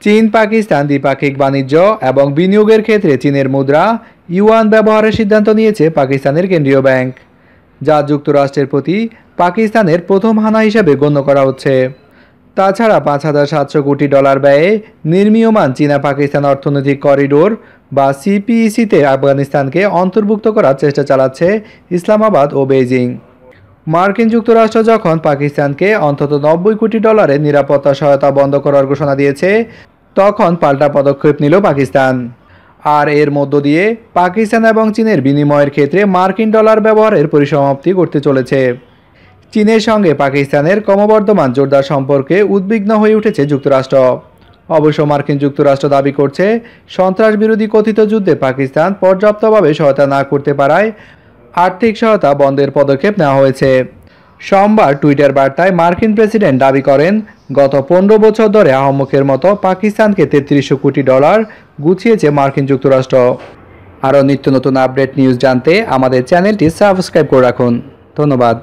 চীন, পাকিস্তান দ্বিপাক্ষিক বাণিজ্য এবং বিনিয়োগের ক্ষেত্রে চীনের মুদ্রা, ইউয়ান ব্যবহারের সিদ্ধান্ত নিয়েছে পাকিস্তানের কেন্দ্রীয় ব্যাংক, যা যুক্তরাষ্ট্রের প্রতি পাকিস্তানের প্রথম হানা হিসেবে গণ্য করা হচ্ছে। তাছাড়া পাঁচ হাজার সাতশো কোটি ডলার ব্যয়ে নির্মীয়মান চীনা পাকিস্তান অর্থনৈতিক করিডোর বা সিপিইসিতে আফগানিস্তানকে অন্তর্ভুক্ত করার চেষ্টা চালাচ্ছে ইসলামাবাদ ও বেইজিং। মার্কিন যুক্তরাষ্ট্র যখন পাকিস্তানকে অন্তত নব্বই কোটি ডলারের নিরাপত্তা সহায়তা বন্ধ করার ঘোষণা দিয়েছে তখন পাল্টা পদক্ষেপ নিল পাকিস্তান। আর এর মধ্য দিয়ে পাকিস্তান এবং চীনের বিনিময়ের ক্ষেত্রে মার্কিন ডলার ব্যবহারের পরিসমাপ্তি করতে চলেছে। চীনের সঙ্গে পাকিস্তানের ক্রমবর্ধমান জোরদার সম্পর্কে উদ্বিগ্ন হয়ে উঠেছে যুক্তরাষ্ট্র। অবশ্য মার্কিন যুক্তরাষ্ট্র দাবি করছে সন্ত্রাস বিরোধী কথিত যুদ্ধে পাকিস্তান পর্যাপ্তভাবে সহায়তা না করতে পারায় আর্থিক সহায়তা বন্ধের পদক্ষেপ নেওয়া হয়েছে। সোমবার টুইটার বার্তায় মার্কিন প্রেসিডেন্ট দাবি করেন গত পনেরো বছর ধরে আহমকের মতো পাকিস্তানকে তেত্রিশশো কোটি ডলার গুছিয়েছে মার্কিন যুক্তরাষ্ট্র আরও নিত্য নতুন আপডেট নিউজ জানতে আমাদের চ্যানেলটি সাবস্ক্রাইব করে রাখুন ধন্যবাদ.